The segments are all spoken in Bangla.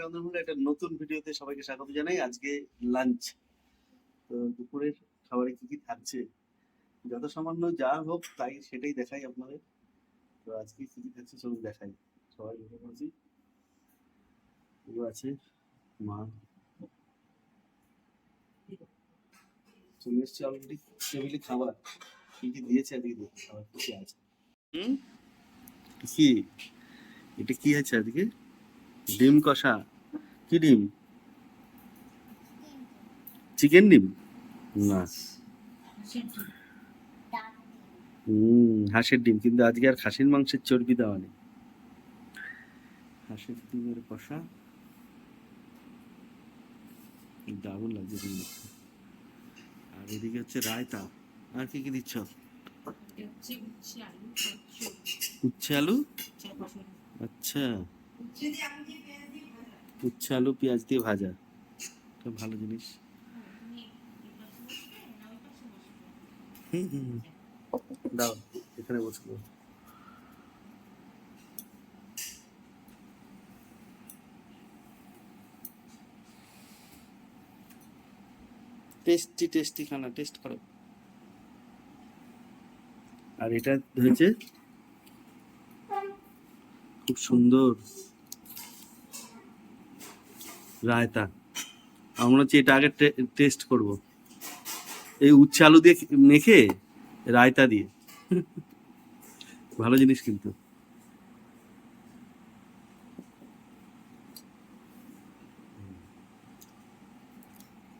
বাঙালি একটা নতুন ভিডিওতে সবাইকে স্বাগত জানাই। আজকে লাঞ্চ তো দুপুরের খাবারে কি কি থাকছে? যত সামান্য যা হোক তাই সেটাই দেখাই আপনাদের। তো আজকে কি কি থাকছে চলুন দেখাই। সবাই বসে পড়েছি। এগুলো আছে। মা। চলে এসছে অলরেডি টেবিলে খাবার। কি কি দিয়েছে আজকে? দেখি খাবার কি আছে? হুম? কি? এটা কি আছে আজকে? ডিম কষা? কি ডিম? চিকেন ডিম? না। হুম হাঁসের ডিম কিন্তু আজকে আর খাসির মাংসের চর্বি দেওয়া নেই। হাঁসের ডিমের কষা? দারুণ লাগছে ডিম আর এদিকে হচ্ছে রায়তা। আর কি কি দিচ্ছ? উচ্ছে আলু আচ্ছা। উচ্ছে আলু পেঁয়াজ দিয়ে ভাজা। তো ভালো জিনিস। দাও, এখানে বসবো টেস্টি টেস্টি খানা, টেস্ট করো। আর এটা হয়েছে খুব সুন্দর। রায়তা। আমরা হচ্ছে এটা আগে টেস্ট করব। এই উচ্ছে আলু দিয়ে মেখে রায়তা দিয়ে। ভালো জিনিস কিন্তু।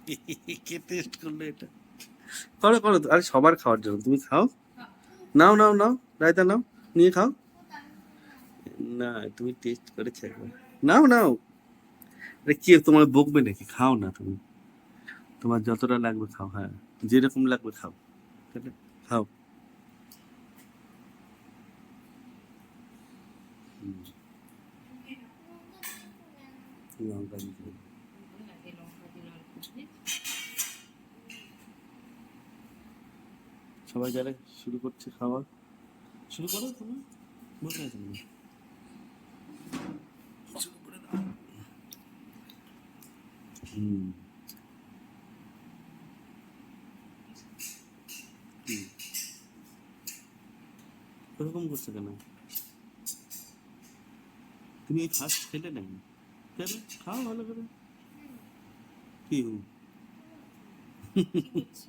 কে টেস্ট করল এটা? করো করো। আরে সবার খাওয়ার জন্য। তুমি খাও। নাও নাও নাও। রায়তা নাও। নিয়ে খাও। না তুমি টেস্ট করেছ একবার নাও নাও। কে, তোমার বকবে নাকি? খাও না তুমি। তোমার যতটা লাগবে খাও হ্যাঁ। যেরকম লাগবে খাও। খাও। সবাই যারা শুরু করছে খাওয়া। শুরু করো তুমি। বসে আছো কেন? শুরু করে দাও। হুম হুম। ওরকম করছ কেন? তুমি ফার্স্ট খেলে কেন? খাও ভালো করে। কি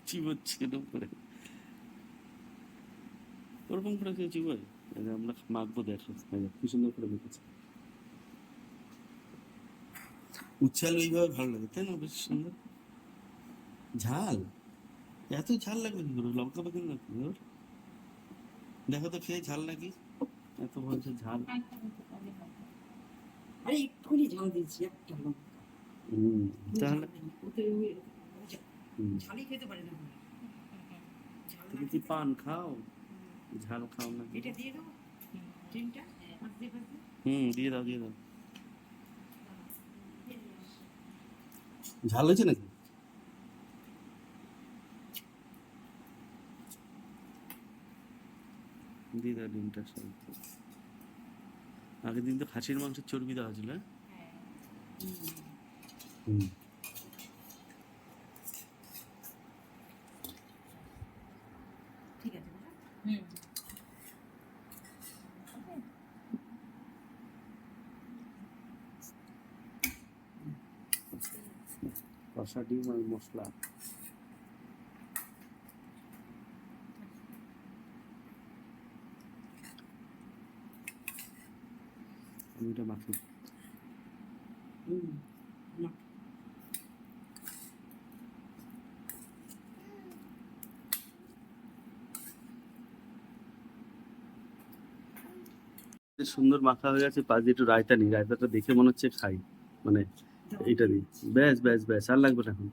চিবোচ্ছে করে ওরকম করে কেউ চিবোয়? আমরা মাখবো দেখো। কি সুন্দর করে মেখেছে উচ্ছাল এইভাবে ভালো লাগে তাই না? বেশ সুন্দর। ঝাল? এত ঝাল লাগবে কি করে? লঙ্কা পাখি না কি? দেখো তো খেয়ে ঝাল নাকি? এত বলছে ঝাল। আরে একটুখানি ঝাল দিয়েছি একটা লঙ্কা। হুম তাহলে। ঝালই খেতে পারে না তুমি কি পান খাও? ঝাল খাও না এটা দিয়ে দাও। ভাজতে। হুম দিয়ে দাও দিয়ে দাও। ঝাল হয়েছে নাকি? দিদা ডিমটা আগের দিন তো খাসির মাংসের চর্বি দেওয়া ছিল হ্যাঁ? হুম ঠিক আছে কষা ডিম আর মশলা। এটা মাখি। সুন্দর মাখা হয়ে গেছে, পাশ দিয়ে একটু রায়তা নিই। রায়তাটা দেখে মনে হচ্ছে খাই। মানে এইটা দিই। ব্যাস ব্যাস ব্যাস আর লাগবে না এখন।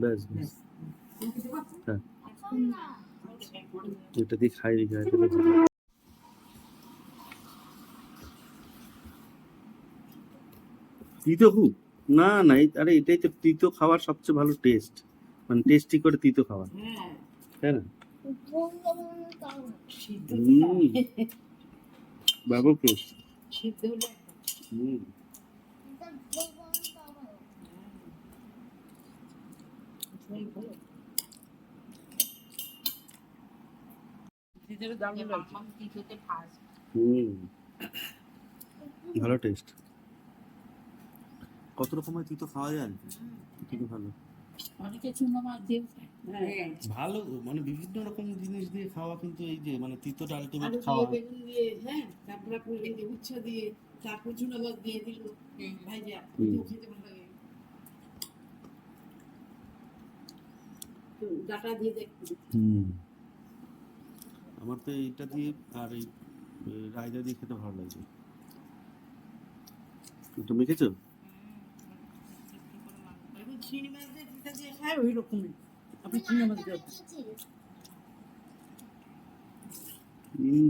ব্যাস ব্যাস। হ্যাঁ। এটা দিয়ে খাই রেখে তিতো খুব না না আরে এটাই তো তিতো খাওয়ার সবচেয়ে ভালো টেস্ট মানে টেস্টি করে তিতো খাওয়া। হ্যাঁ তাই না? হুম। টেস্ট হুম ঝোল ভালো দিদিরও দাম যে লাগছে মাম্মাম তিথিতে ফার্স্ট হুম ভালো টেস্ট কত রকমের তিতো খাওয়া যায়? কিন্তু ভালো। হ্যাঁ। ভালো মানে বিভিন্ন রকম জিনিস দিয়ে খাওয়া কিন্তু এই যে মানে তিতোটা আলটিমেট আলু খাওয়া দিয়ে বেগুন দিয়ে হ্যাঁ তারপর আপনি এই যে উচ্ছা দিয়ে তারপর চুনা মাছ দিয়ে দিল। ভাইজা। খেতে ভালো লাগে। ডাটা দিয়ে দেখুন আমার তো এইটা দিয়ে আর এই এ, রায়তা দিয়ে খেতে ভালো লাগে। তুমি খেয়েছো? ওই রকমই আপনি মাছ দিয়ে হুম।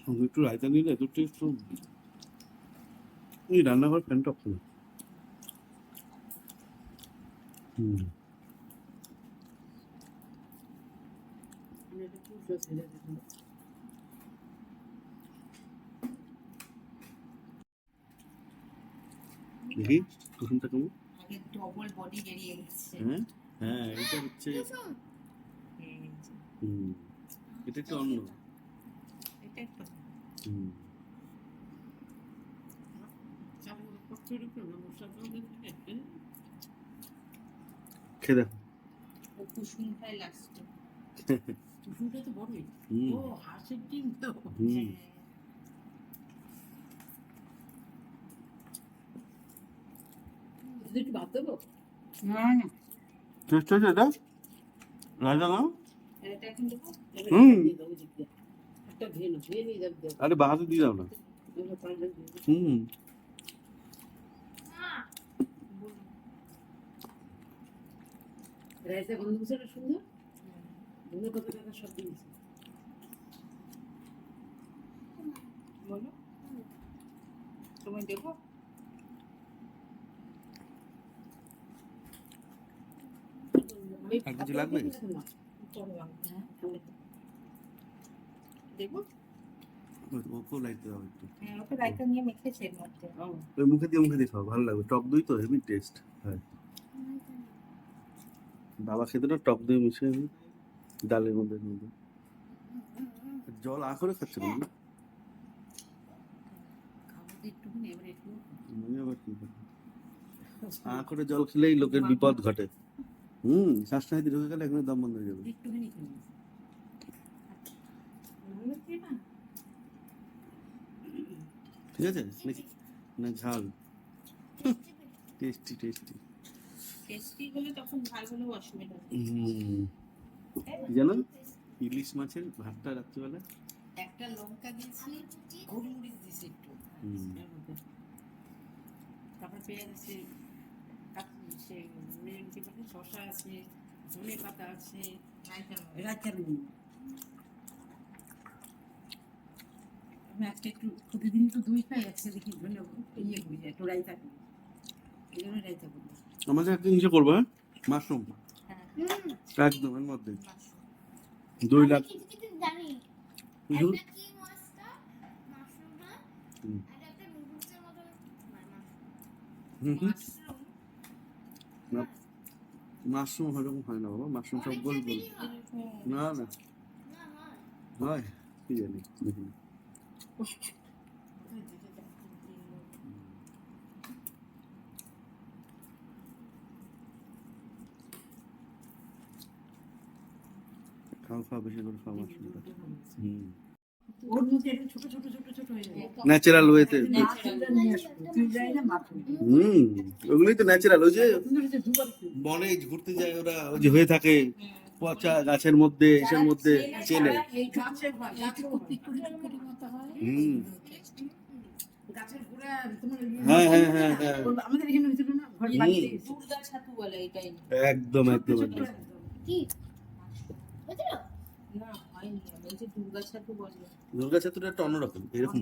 সঙ্গে একটু রায়তা নিলে এত টেস্ট এই রান্নাঘর ফ্যানটা দেখি কুসুমটা কেমন ডবল বডি বেরিয়ে গেছে হ্যাঁ হ্যাঁ এটা হচ্ছে হুম এটা একটু অন্য এটা একটু হুম ও কুসুম খায় লাস্টে কুসুমটা তো বড়ই। ও হাঁসের ডিম একটু ভাত দেবো? না না। হুম। দেবো। আরে বাহাতে দিয়ে দাও না। হুম। রাইসে গন্ধ বুঝে সুন্দর? ধনে পাতা টাকা সব দিয়েছে। বলো। তুমি কিছু লাগবে? দেবো ওকেও লাইট দাও একটু। হ্যাঁ ওকে নিয়ে মেখেছে এর মধ্যে। ওই মুখে দিয়ে মুখে দিয়ে খাও ভালো লাগবে। টক দই তো হেভি টেস্ট হয়। বাবা খেতে না টক দই মিশে ডালের মধ্যে মধ্যে জল আ করে খাচ্ছে না করব? আ করে জল খেলেই লোকের বিপদ ঘটে। হুম শ্বাসনাহিতে ঢুকে গেলে এখানে দম বন্ধ হয়ে যাবে। ঠিক আছে? না ঝাল। Tasty tasty. টেস্টি হলে তখন ঝাল হলেও অসুবিধা। জানো? ইলিশ মাছের ভাতটা রাত্রিবেলা? একটা লঙ্কা দিয়েছি গোলমরিচ দিয়েছি একটু। তারপর পেঁয়াজ আছে সে কি শসা আছে ধনে পাতা আছে। রাজার নুন আমি আজকে একটু প্রতিদিন তো দই খাই আজকে দেখি ধনে ইয়ে করি একটু রায়তা করি। এই জন্য রায়তা করি। আমাদের একটা জিনিস করব হ্যাঁ? মাশরুম। হ্যাঁ। একদম এর মধ্যে। দুই লাখ মানে। মাশরুম। না মাশরুম ওরকম হয় না বাবা মাশরুম সব গোল গোল। না না। না হয়। হয় কি জানি। বেশি করে খাও মাশরুমটা হুম। ওর মধ্যে একটু ছোট ছোট ছোট ছোট হয়ে যায়। ন্যাচারাল ওয়েতে হয়ে। হুম ওগুলোই তো ন্যাচারাল ওই যে। বনে ঘুরতে যায় ওরা ওই যে হয়ে থাকে পচা গাছের মধ্যে এসের মধ্যে চেনে। হয়। হুম। হ্যাঁ, হ্যাঁ, হ্যাঁ, হ্যাঁ। আমাদের এখানে একদম একদম একদম। একদম। কি বুঝলো না হয়নি এই যে দুর্গা ছাতু ছাত্রটা একটা অন্যরকম এরকম।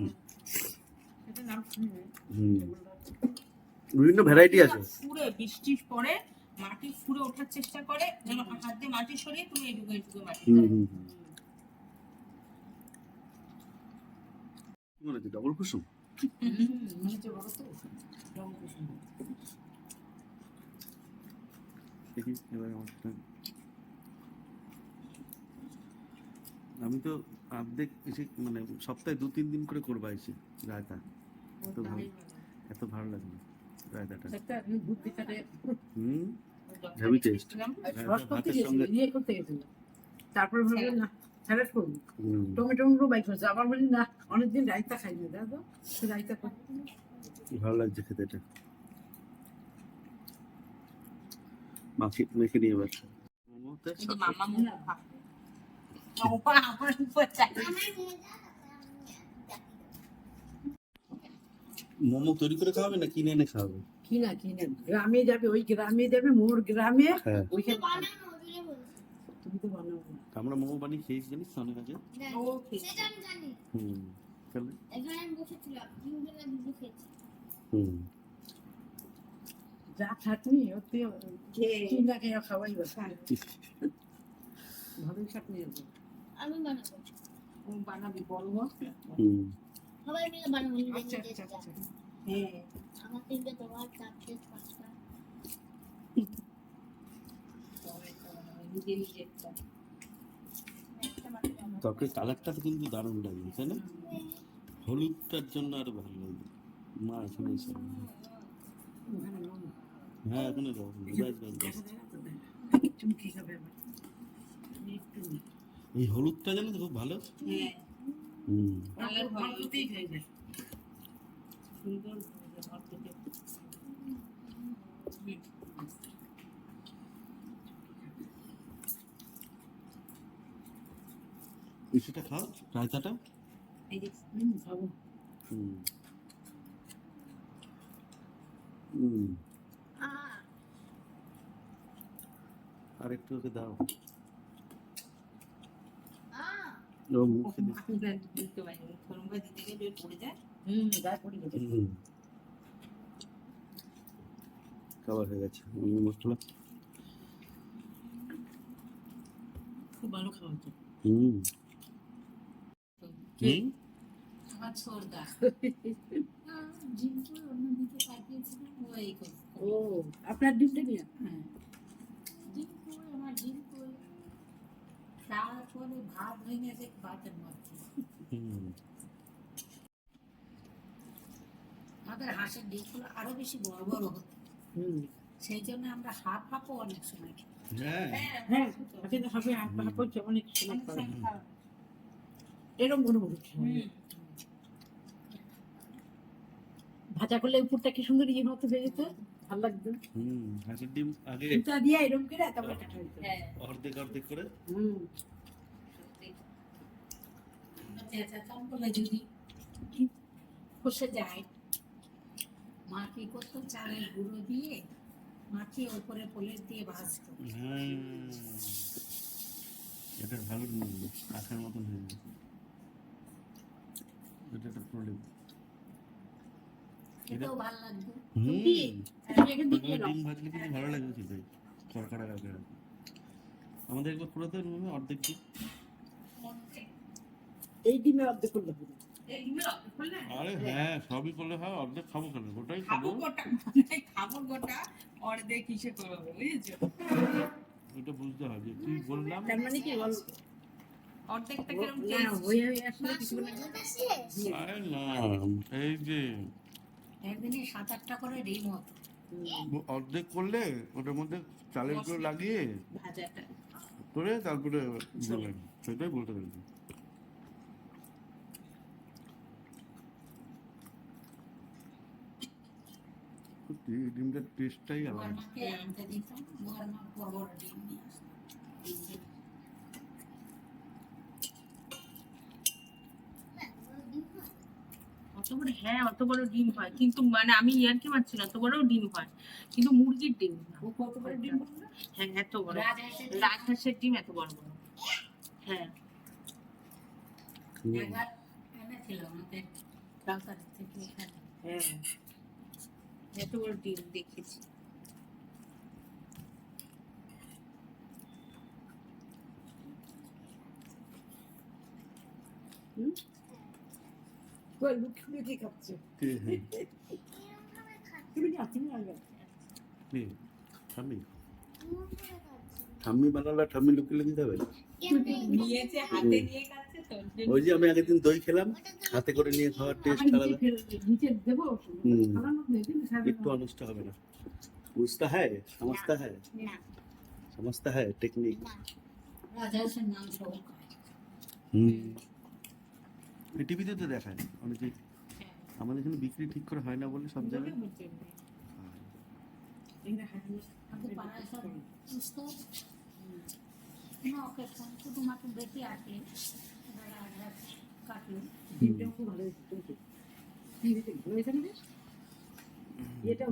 বিভিন্ন ভ্যারাইটি আছে। পুরে বৃষ্টির পরে মাটি ফুড়ে ওঠার চেষ্টা করে যেন হাত দিয়ে মাটি সরিয়ে তুমি এইটুকু এইটুকু মাটি মনে হচ্ছে ডবল কুসুম। দেখি এবার আমারটা আমি তো অর্ধেক এসে মানে সপ্তাহে দু তিন দিন করে করবা এসে রায়তা। ওর তো ভালো। এত ভালো লাগে রায়তাটা। হুম? আর হ্যাঁ, ভাতের সঙ্গে- ইয়ে তারপর না করব। টমেটো বাইক করছে। আবার বলি না অনেকদিন রায়তা খাই না দাদা রায়তা ভালো লাগছে খেতে এটা। মাখি মেখে নিয়ে এবার মামা মোমো তৈরি করে খাওয়াবে না কিনে এনে খাওয়াবে? কিনা কিনে। গ্রামে যাবে ওই গ্রামে যাবে মোর গ্রামে। হ্যাঁ। ওইখানে। তুমি তো বানাবো আমরা মোমো বানিয়ে খেয়েছি জানিস অনেক আগে? জানি। ও খেয়েছে। সেটা আমি জানি। হুম তাহলে? এখানে আমি বসেছিলাম তিন দুটো খেয়েছি। হুম। যা খাটনি ওতে। চিন্তা খেয়ে খাওয়াই বা ভালোই খাটনি আছে। আমি বানাবো। বানাবি বলব হুম। সবাই মিলে বানাবো আচ্ছা আচ্ছা আচ্ছা হ্যাঁ। আমার তিনটে তোমার চারটে পাঁচটা। নিজে নিজে একটা। কালারটা কিন্তু দারুণ লাগে তাই না? হলুদটার জন্য আরও ভালো লাগে মা এখানে এসে। হ্যাঁ এখানে দাও। ব্যাস ব্যাস ব্যাস এই হলুদটা জানো তো খুব ভালো? হ্যাঁ। হুম। ইসুটা খাও রায়তাটা এই যে হুম খাব। হুম। হুম। আর একটু ওকে দাও। ও মুখে দিস। আমি তো দিতে পারি গরম করে দিতে গেলে পড়ে যায়। হুম গায়ে পড়ে যাবে হুম খাবার হয়ে গেছে। মশলা। খুব ভালো খাওয়া তো। হুম। হুম? আমার ছোড়দা। আহ, জিনিসগুলো অন্যদিকে পাঠিয়েছিলাম ও এই করছে। ও আপনার ডিমটা নিয়ে হ্যাঁ। ডিম কই আমার ডিম কই তারপরে ভাত যে ভাতের মধ্যে আমাদের হাঁসের ডিমগুলো আরও বেশি বড় বড় হতো সেই জন্য আমরা হাফ হাফও অনেক সময় হ্যাঁ। হ্যাঁ। এরকম ভাজা করলে উপরটা কি সুন্দর ইয়ে মতো হয়ে যেত? ভালো লাগতো হুম হাঁসের ডিম আগে এটা দিয়ে এরকম করে তারপরে কাটা হইতো হ্যাঁ, অর্ধেক অর্ধেক করে? হুম। যদি খসে যায় মা কি করতো? চালের গুঁড়ো দিয়ে মাখিয়ে ওপরে পোলের দিয়ে ভাজতো হ্যাঁ। এটা ভালো মতন হয়ে গেছে এটা একটা প্রবলেম খেতেও ভালো লাগতো হুম। আমি এখান থেকে ওগুলো এলাম। ডিম ভাজলে কিন্তু ভালো লাগবে খেতে? কড়কড়া কাকে আমাদের একবার পুরো তো অর্ধেক দিন এই ডিমে অর্ধেক করলে আরে হ্যাঁ সবই করলে হয় অর্ধেক খাব কেন? গোটাই খাব খাব? গোটা খাব গোটা অর্ধেক কিসে করব বুঝেছ? ওটা বুঝতে হবে যে তুই বললাম? তার মানে কি বল? অর্ধেকটা কেরম না হয়ে হয়ে আসলে কিছু না এই যে একদিনে সাত আটটা করে ডিম হতো। অর্ধেক করলে ওটার মধ্যে চালের গুঁড়ো লাগিয়ে করে তারপরে দেবেন সেটাই বলতে পেরেছি। সত্যি এই ডিমটার টেস্টটাই আলাদা। মানে হ্যাঁ অত বড় ডিম হয়। কিন্তু মানে আমি ইয়ারকে মারছি না অত বড় ডিম হয়। কিন্তু মুরগির ডিম না ও কত বড় ডিম হ্যাঁ এত বড়। রাজহাঁসের ডিম? এত বড় বড়। হ্যাঁ। ছিল আমাদের হ্যাঁ। হুম? হ্যাঁ। ঠাম্মি? বানালে ঠাম্মি লুকিয়ে দিতে হবে ওই যে আমি আগের দিন দই খেলাম হাতে করে নিয়ে খাওয়ার টেস্ট আলাদা। একটু অনুষ্ঠ হবে না। বুঝতে হয় সমস্ত হ্যাঁ সমস্তা হয় টেকনিক রাজা হুম। টিভিতে তো দেখায় অনেকে আমাদের এখানে বিক্রি ঠিক করে হয় না বলে সব জায়গায়?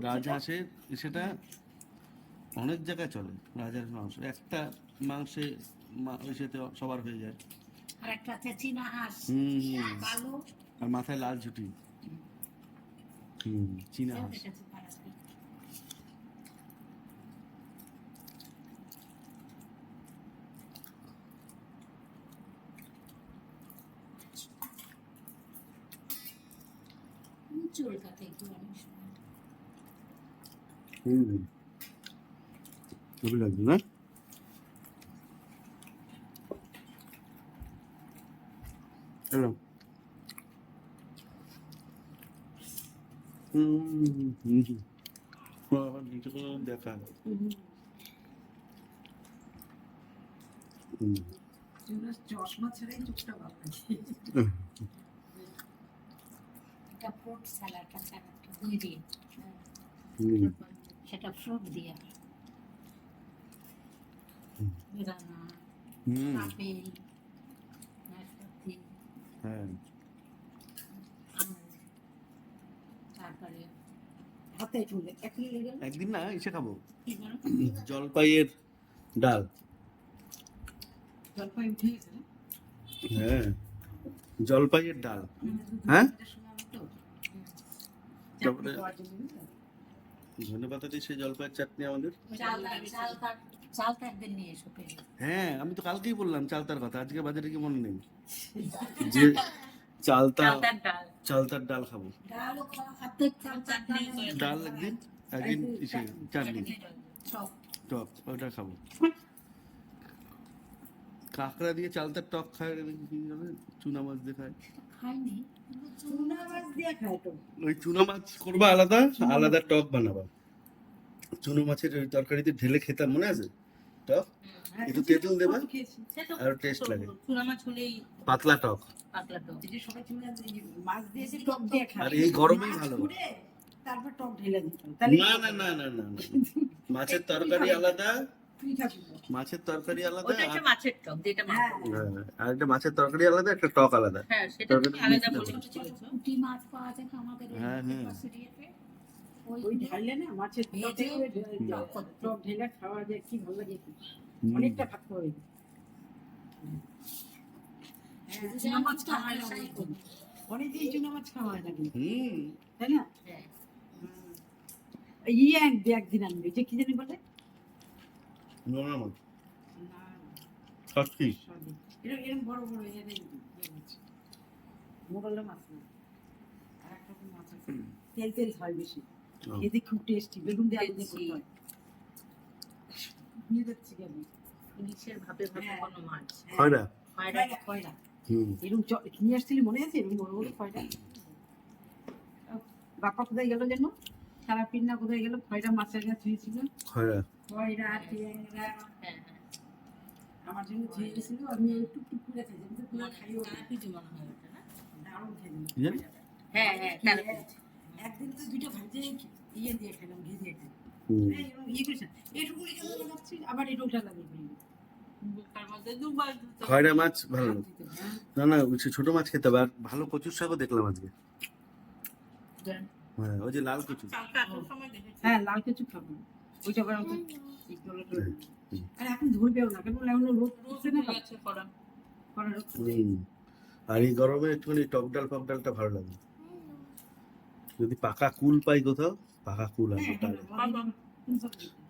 রাজহাঁসের সেটা অনেক জায়গায় চলে রাজার মাংস। একটা মাংসে সাথে সবার হয়ে যায়। আর একটা আছে চীনা হাঁস। কালো আর মাথায় লাল ঝুটি। হুম চীনা হাঁস। চুলকাতে একটু অনেক সময়। হুম। হুম ভালো লাগবে না? হ্যালো দেখা চশমা ছাড়াই চোখটা একটা ফ্রুট স্যালাড আছে দই দিয়ে সেটা ফ্রুট দিয়ে হুম। বেদানা হুম আপেল নাশপাতি হ্যাঁ। তারপরে হাতে চুলে একদিন না এসে খাব। জলপাইয়ের ডাল। জলপাই উঠে গেছে হ্যাঁ জলপাইয়ের ডাল। হ্যাঁ? এটা সময় তারপরে ধনে পাতা দিয়ে সেই জলপাইয়ের চাটনি আমাদের। চালতা একদিন নিয়ে এসো হ্যাঁ আমি তো কালকেই বললাম চালতার কথা আজকে বাজারে কি মনে নেই? যে চালতা চালতার ডাল। খাব। ডাল একদিন একদিন চাটনি। টক। ওটা খাব। কাঁকড়া দিয়ে চালতার টক খায়? চুনা মাছ দিয়ে খায়। ওই চুনা মাছ করবা আলাদা আলাদা টক বানাবা। চুনো মাছের ওই তরকারিতে ঢেলে খেতাম মনে আছে? টক একটু তেঁতুল আর টেস্ট লাগে। পাতলা টক। পাতলা টক। এই যে সবাই চুনা দিয়ে মাছ দিয়েছে টক দিয়ে খায়। আর এই গরমেই ভালো। না না না না না। মাছের তরকারি আলাদা। মাছের তরকারি আলাদা মাছের টক যেটা মাছ হ্যাঁ। হ্যাঁ, আর একটা মাছের তরকারি আলাদা একটা টক আলাদা। হ্যাঁ সেটা আলাদা মাছ পাওয়া যায় আমাদের হ্যাঁ, হ্যাঁ। ওই ঢাললে না মাছের টক ভেজে টক ঢেলে খাওয়া যায় কি ভালো লাগে। অনেকটা ভাত খাওয়া যায়। হ্যাঁ, মাছ খাওয়া হয় না অনেকদিন। চুনা মাছ খাওয়া হয় না তাই না? হ্যাঁ। ইয়ে একদিন একদিন আনবে। যে কি জানি বলে? নোনা মাছ। কাটকি এরকম বড় বড় এখানে মোরলা মাছ না। আর একটা মাছ আছে। তেল তেল হয় বেশি। খেতে খুব টেস্টি বেগুন দিয়ে আলু দিয়ে করতে হয়। নিয়ে যাচ্ছি কি ইলিশের ভাবে ভাবে হ্যাঁ। কোনো মাছ। খয়রা? খয়রা খয়রা। এরকম নিয়ে আসছিলি মনে আছে? এরকম বড় বড় খয়রা। বাপা কোথায় গেল যেন? সারা পিন্না কোথায় গেল? খয়রা মাছের গাছ ধুয়েছিল হয় খয়রা ট্যাংরা। হ্যাঁ হ্যাঁ। আমার জন্য ধুয়ে গেছিল আমি এই টুকটুক করে খাই আমি পুরো খাইও না। তারাপীঠে মনে হয় ওটা না? দারুণ খেলাম হ্যাঁ হ্যাঁ একদিন তো দুটো ভাজে। ইয়ে দিয়ে খেলাম ঘি দিয়ে খেলাম। হুম। এই ইয়ে এটুকু আবার খয়রা মাছ ভালো। না হ্যাঁ। না না ছোট মাছ খেতে হবে। আর ভালো কচুর শাকও দেখলাম আজকে। হ্যাঁ ওই যে লাল কচু। হ্যাঁ লাল খাব। ওইটা। আরে এখন ধরবেও না কেন এখন রোদ রোজ না করা করা রোদ হুম। আর এই গরমে একটুখানি টক ডাল ফক ডালটা ভালো লাগে। যদি পাকা কুল পাই কোথাও পাকা কুল আছে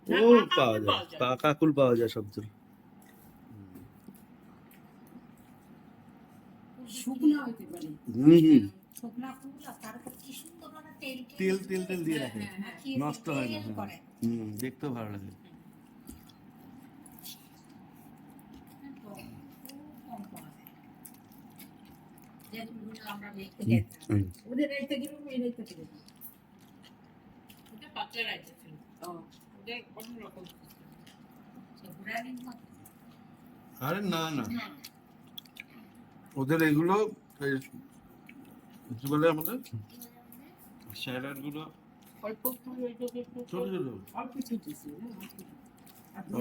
ও পাওয়া যায়। পাকা কুল পাওয়া যায় সব সুন্দর মানে তেল তেল তেল দিয়ে রাখে। হ্যাঁ, হ্যাঁ। নষ্ট হয় না হ্যাঁ। হুম দেখতেও ভালো লাগে। পাতলা রাইতে ছিল। আরে না না। ওদের এগুলো কি বলে আমাদের? স্যালাডগুলো অল্প ছোট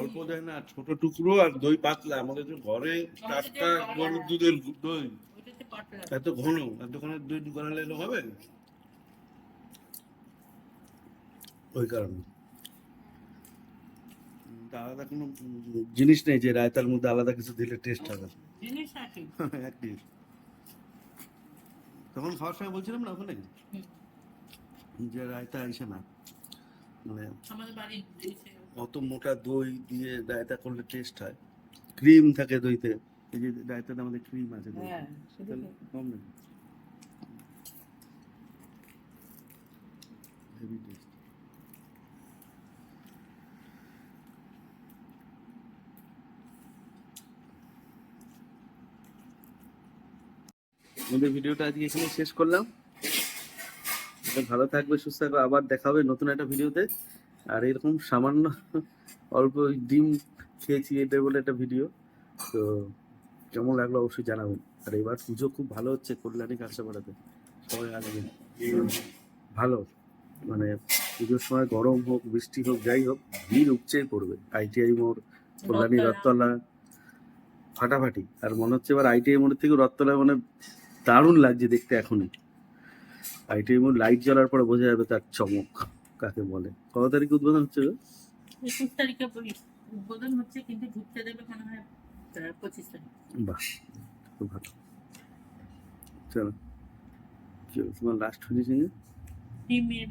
অল্প দেয় না ছোট টুকরো আর দই পাতলা। আমাদের যে ঘরে টাটকা গরুর দুধের দই এত ঘন এত ঘন দই করালে এলো হবে? ওই কারণে। তা আলাদা কোনো জিনিস নেই যে রায়তার মধ্যে আলাদা কিছু দিলে টেস্ট হবে। তখন খাওয়ার সময় বলছিলাম না ওখানে? যে রায়তা আইসে না। মানে আমাদের অত মোটা দই দিয়ে রায়তা করলে টেস্ট হয়। ক্রিম থাকে দইতে। এই যে রায়তাতে আমাদের ক্রিম আছে। হ্যাঁ তাহলে কম নাকি হেভি টেস্ট আমাদের ভিডিওটা আজকে এখানে শেষ করলাম। ভালো থাকবে সুস্থ থাকবে আবার দেখা হবে নতুন একটা ভিডিওতে। আর এরকম সামান্য অল্প ডিম খেয়েছি এটা বলে একটা ভিডিও। তো কেমন লাগল অবশ্যই জানাবেন। আর এবার পুজো খুব ভালো হচ্ছে কল্যাণী কাঁচাপাড়াতে সবাই আসবেন ভালো। মানে পুজোর সময় গরম হোক বৃষ্টি হোক যাই হোক ভিড় উপচেই পড়বে। আইটিআই মোড় কল্যাণী রথতলা। ফাটাফাটি। আর মনে হচ্ছে এবার আইটিআই মোড়ের থেকে রথতলা মানে দারুণ লাগছে দেখতে এখনই। মোড় লাইট জ্বলার পরে বোঝা যাবে তার চমক কাকে বলে। কত তারিখে উদ্বোধন হচ্ছে? একুশ তারিখে উদ্বোধন হচ্ছে কিন্তু ঢুকতে দেবে মনে হয় পঁচিশ তারিখ। বাহ খুব ভালো। চলো তোমার লাস্ট ফিনিশিং ডিমের